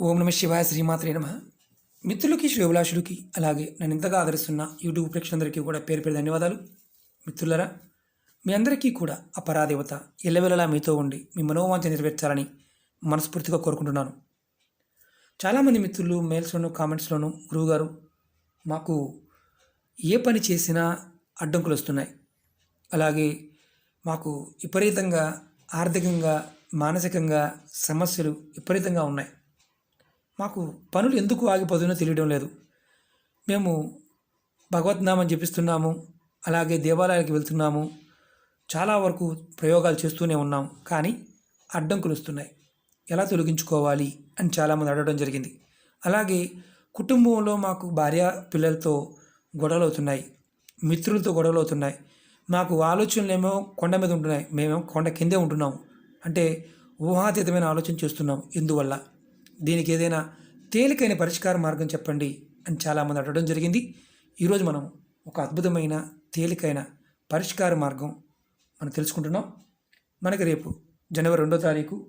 ఓం నమ శివాయ శ్రీమాత్రే నమ. మిత్రులకి శ్రేభిలాషులకి అలాగే నన్ను ఇంతగా ఆదరిస్తున్న యూట్యూబ్ ప్రేక్షకులందరికీ కూడా పేరు పేరు ధన్యవాదాలు. మిత్రులరా మీ అందరికీ కూడా అపరాదేవత ఎల్లవెల్లలా మీతో ఉండి మీ మనోవాంఛ నెరవేర్చాలని మనస్ఫూర్తిగా కోరుకుంటున్నాను. చాలామంది మిత్రులు మెయిల్స్లోను కామెంట్స్లోను గురువుగారు మాకు ఏ పని చేసినా అడ్డంకులు వస్తున్నాయి. అలాగే మాకు విపరీతంగా ఆర్థికంగా మానసికంగా సమస్యలు విపరీతంగా ఉన్నాయి. మాకు పనులు ఎందుకు ఆగిపోతుందో తెలియడం లేదు. మేము భగవద్నామం జపిస్తున్నాము అలాగే దేవాలయాలకు వెళ్తున్నాము చాలా వరకు ప్రయోగాలు చేస్తూనే ఉన్నాం కానీ అడ్డంకులు వస్తున్నాయి. ఎలా తొలగించుకోవాలి అని చాలామంది అడగడం జరిగింది. అలాగే కుటుంబంలో మాకు భార్య పిల్లలతో గొడవలు అవుతున్నాయి మిత్రులతో గొడవలు అవుతున్నాయి. మాకు ఆలోచనలు ఏమో కొండ మీద ఉంటున్నాయి మేమేమో కొండ కిందే ఉంటున్నాము. అంటే ఊహాతీతమైన ఆలోచన చేస్తున్నాం. ఎందువల్ల? దీనికి ఏదైనా తేలికైన పరిష్కార మార్గం చెప్పండి అని చాలామంది అడగడం జరిగింది. ఈరోజు మనం ఒక అద్భుతమైన తేలికైన పరిష్కార మార్గం మనం తెలుసుకుంటున్నాం. మనకి రేపు జనవరి రెండో తారీఖు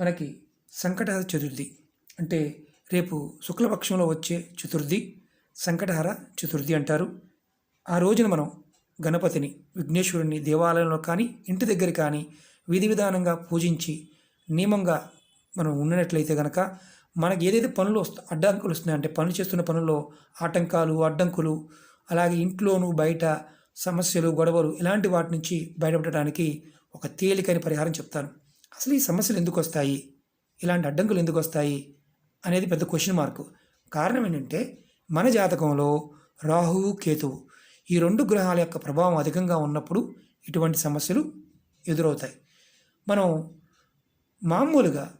మనకి సంకటహర చతుర్థి. అంటే రేపు శుక్లపక్షంలో వచ్చే చతుర్థి సంకటహర చతుర్థి అంటారు. ఆ రోజున మనం గణపతిని విఘ్నేశ్వరుని దేవాలయంలో కానీ ఇంటి దగ్గర కానీ విధి విధానంగా పూజించి నియమంగా మనం ఉన్నట్లయితే కనుక మనకి ఏదైతే పనులు వస్తా అడ్డంకులు వస్తున్నాయి అంటే పనులు చేస్తున్న పనుల్లో ఆటంకాలు అడ్డంకులు అలాగే ఇంట్లోనూ బయట సమస్యలు గొడవలు ఇలాంటి వాటి నుంచి బయటపడటానికి ఒక తేలికైన పరిహారం చెప్తాను. అసలు ఈ సమస్యలు ఎందుకు వస్తాయి? ఇలాంటి అడ్డంకులు ఎందుకు వస్తాయి? అనేది పెద్ద క్వశ్చన్ మార్క్ కారణం ఏంటంటే మన జాతకంలో రాహువు కేతువు ఈ రెండు గ్రహాల యొక్క ప్రభావం అధికంగా ఉన్నప్పుడు ఇటువంటి సమస్యలు ఎదురవుతాయి. మనం మామూలుగా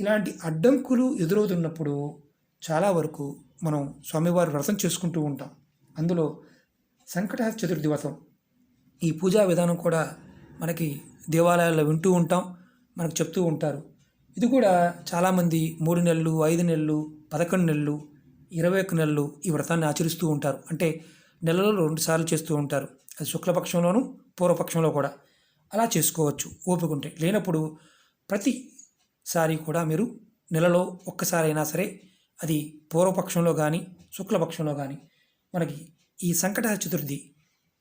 ఇలాంటి అడ్డంకులు ఎదురవుతున్నప్పుడు చాలా వరకు మనం స్వామివారి వ్రతం చేసుకుంటూ ఉంటాం. అందులో సంకటహర చతుర్థి వ్రతం. ఈ పూజా విధానం కూడా మనకి దేవాలయాల్లో వింటూ ఉంటాం మనకు చెప్తూ ఉంటారు. ఇది కూడా చాలామంది మూడు నెలలు ఐదు నెలలు పదకొండు నెలలు ఇరవై ఒక్క నెలలు ఈ వ్రతాన్ని ఆచరిస్తూ ఉంటారు. అంటే నెలలో రెండు సార్లు చేస్తూ ఉంటారు. అది శుక్లపక్షంలోను పూర్వపక్షంలో కూడా. అలా చేసుకోవచ్చు. ఓపిక ఉంటే లేనప్పుడు సారీ కూడా మీరు నెలలో ఒక్కసారైనా సరే అది పూర్వపక్షంలో కానీ శుక్లపక్షంలో కానీ మనకి ఈ సంకట చతుర్థి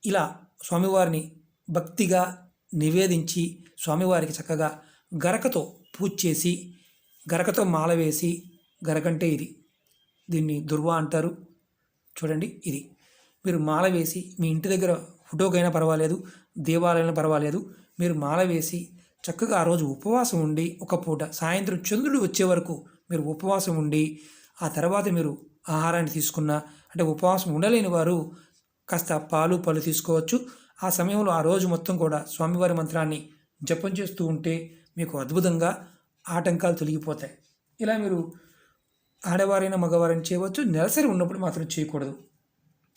ఇలా స్వామివారిని భక్తిగా నివేదించి స్వామివారికి చక్కగా గరకతో పూజ చేసి గరకతో మాల వేసి గరకంటే ఇది. దీన్ని దుర్వా అంటారు. చూడండి ఇది. మీరు మాల వేసి మీ ఇంటి దగ్గర ఫోటోకైనా పర్వాలేదు దేవాలయంలో పర్వాలేదు మీరు మాల వేసి చక్కగా ఆ రోజు ఉపవాసం ఉండి ఒక పూట సాయంత్రం చంద్రుడు వచ్చే వరకు మీరు ఉపవాసం ఉండి ఆ తర్వాత మీరు ఆహారాన్ని తీసుకున్న అంటే ఉపవాసం ఉండలేని వారు కాస్త పాలు పళ్ళు తీసుకోవచ్చు. ఆ సమయంలో ఆ రోజు మొత్తం కూడా స్వామివారి మంత్రాన్ని జపం చేస్తూ ఉంటే మీకు అద్భుతంగా ఆటంకాలు తొలగిపోతాయి. ఇలా మీరు ఆడవారైనా మగవారైనా చేయవచ్చు. నెలసరి ఉన్నప్పుడు మాత్రం చేయకూడదు.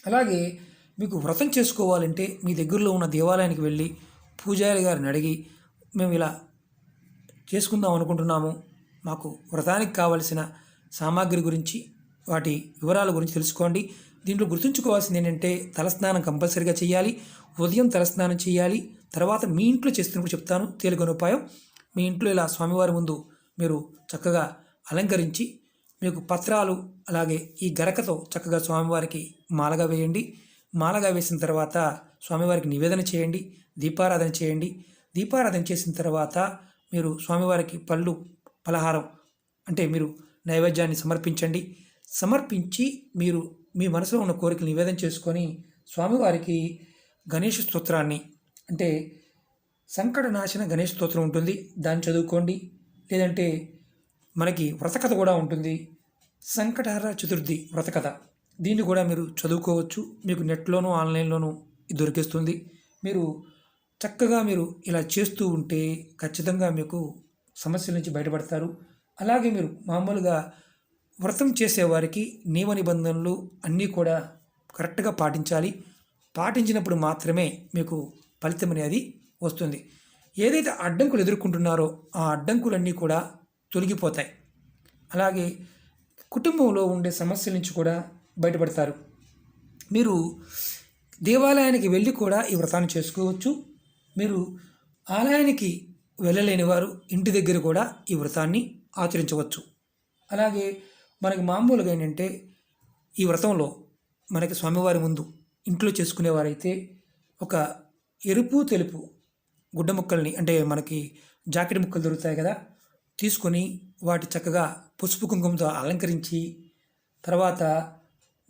అలాగే మీకు వ్రతం చేసుకోవాలంటే మీ దగ్గరలో ఉన్న దేవాలయానికి వెళ్ళి పూజారి గారిని అడిగి మేము ఇలా చేసుకుందాం అనుకుంటున్నాము. మాకు వ్రతానికి కావలసిన సామాగ్రి గురించి వాటి వివరాల గురించి తెలుసుకోండి. దీంట్లో గుర్తుంచుకోవాల్సింది ఏంటంటే తలస్నానం కంపల్సరీగా చేయాలి. ఉదయం తలస్నానం చేయాలి. తర్వాత మీ ఇంట్లో చేస్తున్నప్పుడు చెప్తాను. తేలికైన ఉపాయం మీ ఇంట్లో ఇలా స్వామివారి ముందు మీరు చక్కగా అలంకరించి మీకు పత్రాలు అలాగే ఈ గరకతో చక్కగా స్వామివారికి మాలగా వేయండి. మాలగా వేసిన తర్వాత స్వామివారికి నివేదన చేయండి. దీపారాధన చేయండి. దీపారాధన చేసిన తర్వాత మీరు స్వామివారికి పళ్ళు పలహారం అంటే మీరు నైవేద్యాన్ని సమర్పించండి. సమర్పించి మీరు మీ మనసులో ఉన్న కోరికలు నివేదన చేసుకొని స్వామివారికి గణేష స్తోత్రాన్ని అంటే సంకటనాశన గణేష్ స్తోత్రం ఉంటుంది. దాన్ని చదువుకోండి. లేదంటే మనకి వ్రతకథ కూడా ఉంటుంది. సంకటహర చతుర్థి వ్రతకథ. దీన్ని కూడా మీరు చదువుకోవచ్చు. మీకు నెట్లోనూ ఆన్లైన్లోనూ ఇది దొరికిస్తుంది. మీరు చక్కగా మీరు ఇలా చేస్తూ ఉంటే ఖచ్చితంగా మీకు సమస్యల నుంచి బయటపడతారు. అలాగే మీరు మామూలుగా వ్రతం చేసేవారికి నియమ నిబంధనలు అన్నీ కూడా కరెక్ట్గా పాటించాలి. పాటించినప్పుడు మాత్రమే మీకు ఫలితం అనేది వస్తుంది. ఏదైతే అడ్డంకులు ఎదుర్కొంటున్నారో ఆ అడ్డంకులన్నీ కూడా తొలగిపోతాయి. అలాగే కుటుంబంలో ఉండే సమస్యల నుంచి కూడా బయటపడతారు. మీరు దేవాలయానికి వెళ్ళి కూడా ఈ వ్రతాన్ని చేసుకోవచ్చు. మీరు ఆలయానికి వెళ్ళలేని వారు ఇంటి దగ్గర కూడా ఈ వ్రతాన్ని ఆచరించవచ్చు. అలాగే మనకి మామూలుగా ఏంటంటే ఈ వ్రతంలో మనకి స్వామివారి ముందు ఇంట్లో చేసుకునేవారైతే ఒక ఎరుపు తెలుపు గుడ్డ ముక్కల్ని అంటే మనకి జాకెట్ ముక్కలు దొరుకుతాయి కదా తీసుకొని వాటి చక్కగా పసుపు కుంకుమతో అలంకరించి తర్వాత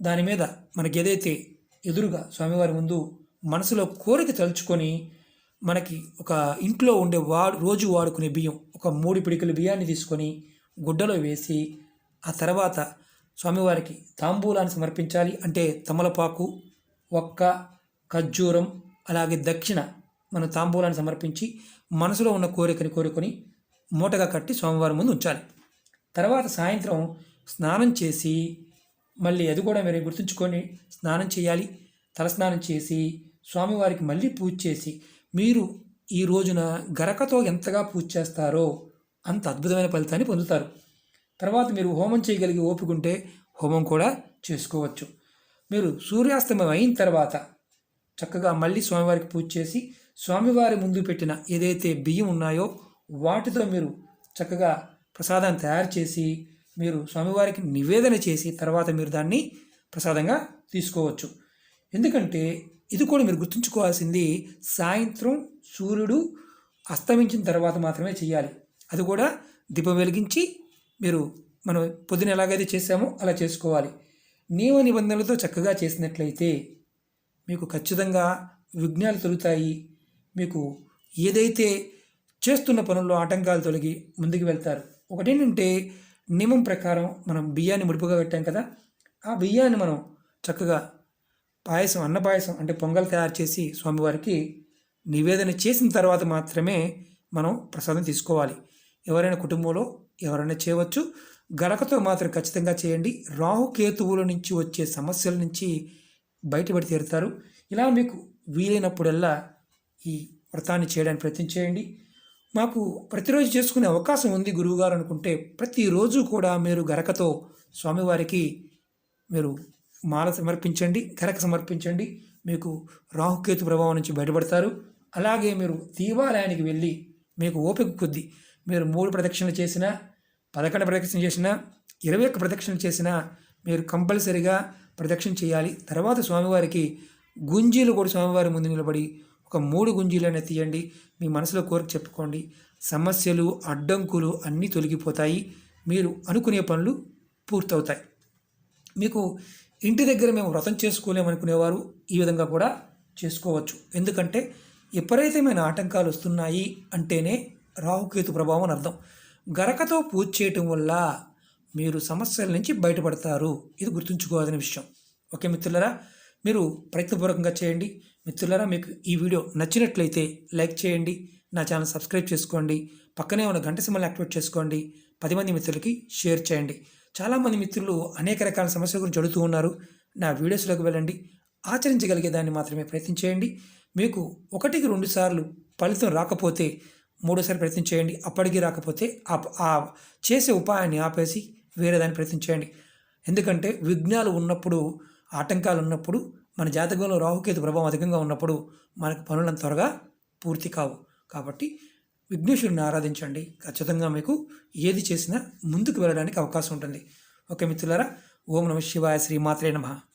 దాని మీద మనకి ఏదైతే ఎదురుగా స్వామివారి ముందు మనసులో కోరిక తలుచుకొని మనకి ఒక ఇంట్లో ఉండే వాడు రోజు వాడుకునే బియ్యం ఒక మూడు పిడికల బియ్యాన్ని తీసుకొని గుడ్డలో వేసి ఆ తర్వాత స్వామివారికి తాంబూలాన్ని సమర్పించాలి అంటే తమలపాకు ఒక్క ఖర్జూరం అలాగే దక్షిణ మనం తాంబూలాన్ని సమర్పించి మనసులో ఉన్న కోరికని కోరుకొని మూటగా కట్టి స్వామివారి ముందు ఉంచాలి. తర్వాత సాయంత్రం స్నానం చేసి మళ్ళీ అది కూడా మీరు గుర్తుంచుకొని స్నానం చేయాలి. తలస్నానం చేసి స్వామివారికి మళ్ళీ పూజ చేసి మీరు ఈ రోజున గరకతో ఎంతగా పూజ చేస్తారో అంత అద్భుతమైన ఫలితాన్ని పొందుతారు. తర్వాత మీరు హోమం చేయగలిగి ఓపికంటే హోమం కూడా చేసుకోవచ్చు. మీరు సూర్యాస్తమయం అయిన తర్వాత చక్కగా మళ్ళీ స్వామివారికి పూజ చేసి స్వామివారి ముందు పెట్టిన ఏదైతే బియ్యం ఉన్నాయో వాటితో మీరు చక్కగా ప్రసాదాన్ని తయారు చేసి మీరు స్వామివారికి నివేదన చేసి తర్వాత మీరు దాన్ని ప్రసాదంగా తీసుకోవచ్చు. ఎందుకంటే ఇది కూడా మీరు గుర్తుంచుకోవాల్సింది సాయంత్రం సూర్యుడు అస్తమించిన తర్వాత మాత్రమే చేయాలి. అది కూడా దీపం వెలిగించి మీరు మనం పొద్దున ఎలాగైతే చేసామో అలా చేసుకోవాలి. నియమ నిబంధనలతో చక్కగా చేసినట్లయితే మీకు ఖచ్చితంగా విఘ్నాలు తొలుగుతాయి. మీకు ఏదైతే చేస్తున్న పనుల్లో ఆటంకాలు తొలగి ముందుకు వెళ్తారు. ఒకటేంటంటే నియమం ప్రకారం మనం బియ్యాన్ని ముడుపుగా పెట్టాం కదా ఆ బియ్యాన్ని మనం చక్కగా పాయసం అన్నపాయసం అంటే పొంగల్ తయారు చేసి స్వామివారికి నివేదన చేసిన తర్వాత మాత్రమే మనం ప్రసాదం తీసుకోవాలి. ఎవరైనా కుటుంబంలో ఎవరైనా చేయవచ్చు. గరకతో మాత్రం ఖచ్చితంగా చేయండి. రాహుకేతువుల నుంచి వచ్చే సమస్యల నుంచి బయటపడి తీరుతారు. ఇలా మీకు వీలైనప్పుడల్లా ఈ వ్రతాన్ని చేయడానికి ప్రయత్నం చేయండి. మాకు ప్రతిరోజు చేసుకునే అవకాశం ఉంది గురువుగారు అనుకుంటే ప్రతిరోజు కూడా మీరు గరకతో స్వామివారికి మీరు మాల సమర్పించండి గరక సమర్పించండి. మీకు రాహుకేతు ప్రభావం నుంచి బయటపడతారు. అలాగే మీరు దేవాలయానికి వెళ్ళి మీకు ఓపిక కొద్ది మీరు మూడు ప్రదక్షిణలు చేసినా పదకొండు ప్రదక్షిణ చేసినా ఇరవై ఒక్క ప్రదక్షిణ చేసినా మీరు కంపల్సరిగా ప్రదక్షిణ చేయాలి. తర్వాత స్వామివారికి గుంజీలు కూడా స్వామివారి ముందు నిలబడి ఒక మూడు గుంజీలను తీయండి. మీ మనసులో కోరిక చెప్పుకోండి. సమస్యలు అడ్డంకులు అన్నీ తొలగిపోతాయి. మీరు అనుకునే పనులు పూర్తవుతాయి. మీకు ఇంటి దగ్గర మేము వ్రతం చేసుకోలేమనుకునేవారు ఈ విధంగా కూడా చేసుకోవచ్చు. ఎందుకంటే ఎప్పుడైతే మన ఆటంకాలు వస్తున్నాయి అంటేనే రాహుకేతు ప్రభావం అని అర్థం. గరకతో పూజ చేయటం వల్ల మీరు సమస్యల నుంచి బయటపడతారు. ఇది గుర్తుంచుకోవాల్సిన విషయం. ఓకే మిత్రులరా మీరు ప్రయత్నపూర్వకంగా చేయండి. మిత్రులరా మీకు ఈ వీడియో నచ్చినట్లయితే లైక్ చేయండి. నా ఛానల్ సబ్స్క్రైబ్ చేసుకోండి. పక్కనే ఉన్న గంట సింబల్ని యాక్టివేట్ చేసుకోండి. పది మంది మిత్రులకి షేర్ చేయండి. చాలామంది మిత్రులు అనేక రకాల సమస్యల గురించి అడుగుతూ ఉన్నారు. నా వీడియోస్లోకి వెళ్ళండి. ఆచరించగలిగే దాన్ని మాత్రమే ప్రయత్నం చేయండి. మీకు ఒకటికి రెండు సార్లు ఫలితం రాకపోతే మూడోసారి ప్రయత్నం చేయండి. అప్పటికి రాకపోతే ఆ చేసే ఉపాయాన్ని ఆపేసి వేరే దాన్ని ప్రయత్నం చేయండి. ఎందుకంటే విఘ్నాలు ఉన్నప్పుడు ఆటంకాలు ఉన్నప్పుడు మన జాతకంలో రాహుకేతు ప్రభావం అధికంగా ఉన్నప్పుడు మనకు పనులను త్వరగా పూర్తి కావు. కాబట్టి విఘ్నేశ్వరుని ఆరాధించండి. ఖచ్చితంగా మీకు ఏది చేసినా ముందుకు వెళ్ళడానికి అవకాశం ఉంటుంది. ఓకే మిత్రులారా ఓం నమ శివాయ శ్రీ నమ నమః.